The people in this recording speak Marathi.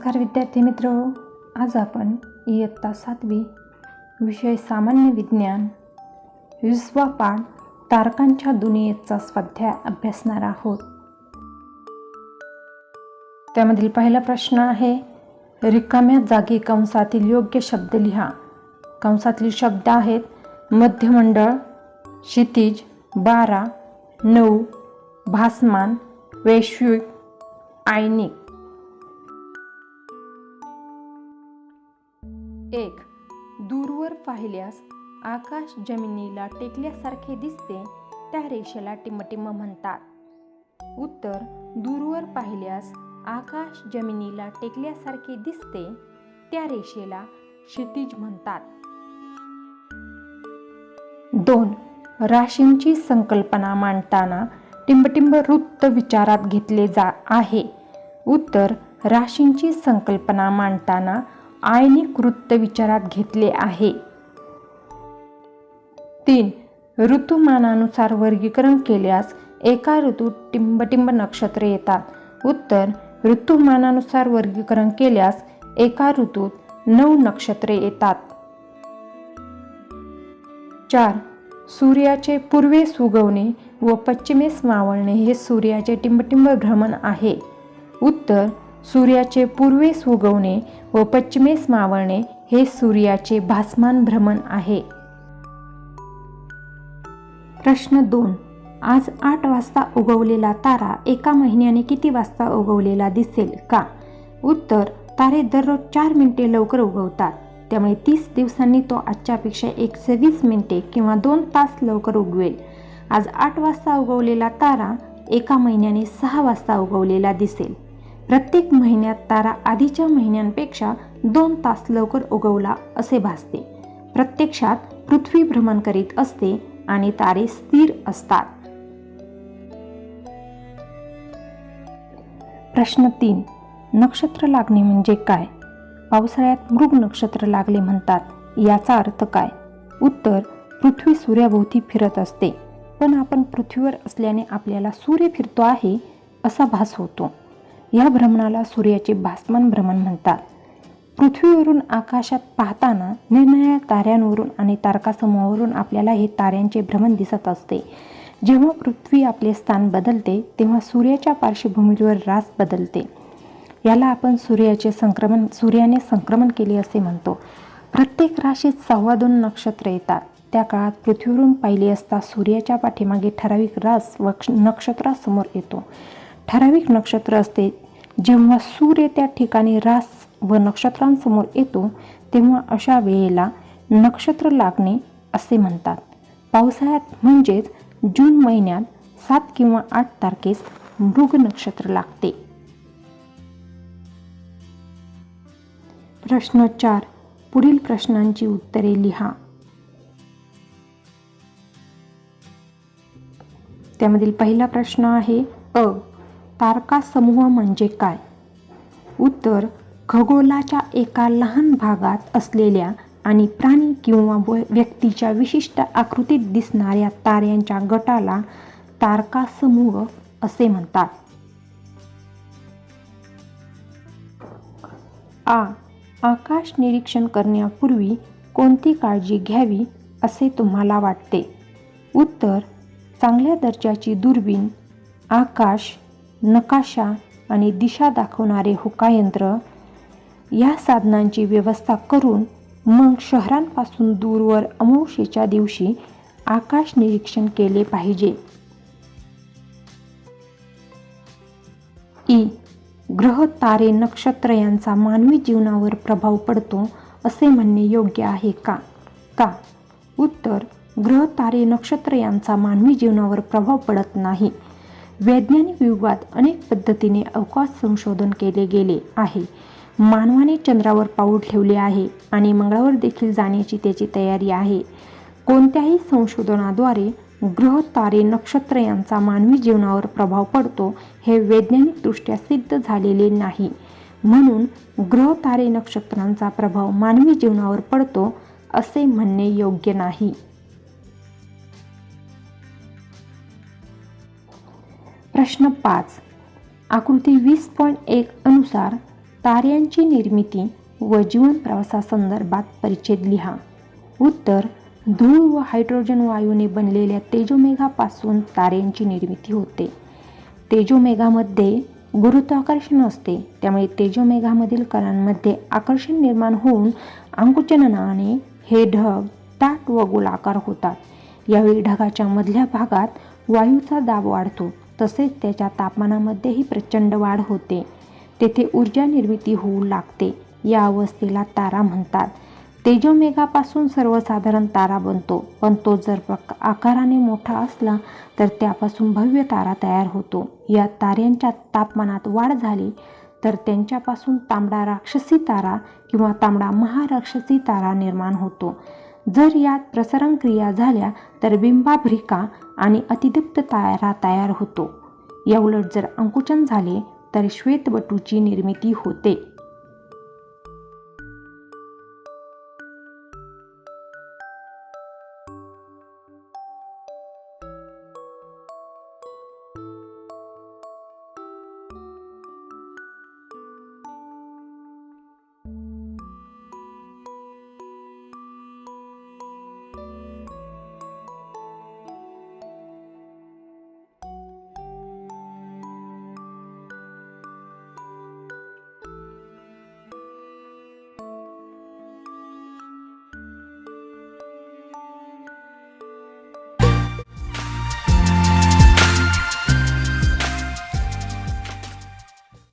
नमस्कार विद्यार्थी मित्र. आज आपण इयत्ता सातवी विषय सामान्य विज्ञान. विसवा पाठ तारकांच्या दुनियेचा स्वाध्याय अभ्यासणार आहोत. त्यामधील पहिला प्रश्न आहे रिकाम्या जागी कंसातील योग्य शब्द लिहा. कंसातील शब्द आहेत मध्यमंडळ क्षितिज बारा नऊ भासमान वैश्विक आयनिक. एक. दूरवर पाहिल्यास आकाश जमिनीला टेकल्यासारखे दिसते त्या रेषेला टिमटिम म्हणतात. उत्तर. दूरवर पाहिल्यास आकाश जमिनीला टेकल्यासारखे दिसते त्या रेषेला क्षितिज म्हणतात. दोन. राशींची संकल्पना मांडताना टिंबटिंब वृत्त विचारात घेतले जा आहे. उत्तर. राशींची संकल्पना मांडताना आयनिक वृत्त विचारात घेतले आहे. तीन ऋतुमानानुसार वर्गीकरण केल्यास एका ऋतूत टिंबटिंब नक्षत्रे येतात. उत्तर ऋतुमानानुसार वर्गीकरण केल्यास एका ऋतूत नऊ नक्षत्रे येतात. चार सूर्याचे पूर्वेस उगवणे व पश्चिमेस मावळणे हे सूर्याचे टिंबटिंब भ्रमण आहे. उत्तर सूर्याचे पूर्वेस उगवणे व पश्चिमेस मावळणे हे सूर्याचे भासमान भ्रमण आहे. प्रश्न दोन. आज आठ वाजता उगवलेला तारा एका महिन्याने किती वाजता उगवलेला दिसेल का? उत्तर तारे दररोज चार मिनिटे लवकर उगवतात. त्यामुळे तीस दिवसांनी तो आजच्यापेक्षा एकशे वीस मिनिटे किंवा दोन तास लवकर उगवेल. आज आठ वाजता उगवलेला तारा एका महिन्याने सहा वाजता उगवलेला दिसेल. प्रत्येक महिन्यात तारा आधीच्या महिन्यांपेक्षा दोन तास लवकर उगवला असे भासते. प्रत्यक्षात पृथ्वी भ्रमण करीत असते आणि तारे स्थिर असतात. प्रश्न तीन. नक्षत्र लागणे म्हणजे काय? पावसाळ्यात मृग नक्षत्र लागले म्हणतात. याचा अर्थ काय? उत्तर पृथ्वी सूर्याभोवती फिरत असते. पण आपण पृथ्वीवर असल्याने आपल्याला सूर्य फिरतो आहे असा भास होतो. या भ्रमणाला सूर्याचे भासमान भ्रमण म्हणतात. पृथ्वीवरून आकाशात पाहताना निर्णया ताऱ्यांवरून आणि तारकासमूहावरून आपल्याला हे ताऱ्यांचे भ्रमण दिसत असते. जेव्हा पृथ्वी आपले स्थान बदलते तेव्हा सूर्याच्या पार्श्वभूमीवर रास बदलते. याला आपण सूर्याचे संक्रमण सूर्याने संक्रमण केले असे म्हणतो. प्रत्येक राशीत सव्वा दोन नक्षत्र येतात. त्या काळात पृथ्वीवरून पाहिले असता सूर्याच्या पाठीमागे ठराविक रास व नक्षत्रासमोर येतो. ठराविक नक्षत्र असते. जेव्हा सूर्य त्या ठिकाणी रास व नक्षत्रांसमोर येतो तेव्हा अशा वेळेला नक्षत्र लागणे असे म्हणतात. पावसाळ्यात म्हणजेच जून महिन्यात सात किंवा आठ तारखेस मृग नक्षत्र लागते. प्रश्न चार. पुढील प्रश्नांची उत्तरे लिहा. त्यामधील पहिला प्रश्न आहे अ. तारका समूह म्हणजे काय? उत्तर खगोलाच्या एका लहान भागात असलेल्या आणि प्राणी किंवा व्यक्तीच्या विशिष्ट आकृतीत दिसणाऱ्या ताऱ्यांच्या गटाला तारका समूह असे म्हणतात. आ. आकाश निरीक्षण करण्यापूर्वी कोणती काळजी घ्यावी असे तुम्हाला वाटते? उत्तर चांगल्या दर्जाची दुर्बीण आकाश नकाशा आणि दिशा दाखवणारे हुकायंत्र या साधनांची व्यवस्था करून मग शहरांपासून दूरवर अमावशेच्या दिवशी आकाश निरीक्षण केले पाहिजे. ई. ग्रह तारे नक्षत्र यांचा मानवी जीवनावर प्रभाव पडतो असे म्हणणे योग्य आहे का? का? उत्तर ग्रह तारे नक्षत्र यांचा मानवी जीवनावर प्रभाव पडत नाही. वैज्ञानिक युगात अनेक पद्धतीने अवकाश संशोधन केले गेले आहे. मानवाने चंद्रावर पाऊल ठेवले आहे आणि मंगळावर देखील जाण्याची त्याची तयारी आहे. कोणत्याही संशोधनाद्वारे ग्रह तारे नक्षत्र यांचा मानवी जीवनावर प्रभाव पडतो हे वैज्ञानिकदृष्ट्या सिद्ध झालेले नाही. म्हणून ग्रह तारे नक्षत्रांचा प्रभाव मानवी जीवनावर पडतो असे म्हणणे योग्य नाही. प्रश्न पाच. आकृती वीस पॉईंट एक अनुसार ताऱ्यांची निर्मिती व जीवन प्रवासासंदर्भात परिच्छेद लिहा. उत्तर धूळ व हायड्रोजन वायूने बनलेल्या तेजोमेघापासून ताऱ्यांची निर्मिती होते. तेजोमेघामध्ये गुरुत्वाकर्षण असते त्यामुळे तेजोमेघामधील कणांमध्ये आकर्षण निर्माण होऊन अंकुचननाने हे ढग ताट व गोलाकार होतात. यावेळी ढगाच्या मधल्या भागात वायूचा दाब वाढतो. तसेच त्याच्या तापमानामध्येही प्रचंड वाढ होते. तेथे ऊर्जा निर्मिती होऊ लागते या अवस्थेला तारा म्हणतात. तेजोमेघापासून सर्वसाधारण तारा बनतो पण तो जर प्रक आकाराने मोठा असला तर त्यापासून भव्य तारा तयार होतो. या ताऱ्यांच्या तापमानात वाढ झाली तर त्यांच्यापासून तांबडा राक्षसी तारा किंवा तांबडा महाराक्षसी तारा निर्माण होतो. जर यात प्रसरण क्रिया झाल्या तर बिंबाभ्रिका आणि अतिदीप्त तारा तयार होतो. याउलट जर अंकुचन झाले तर श्वेतबटूची निर्मिती होते.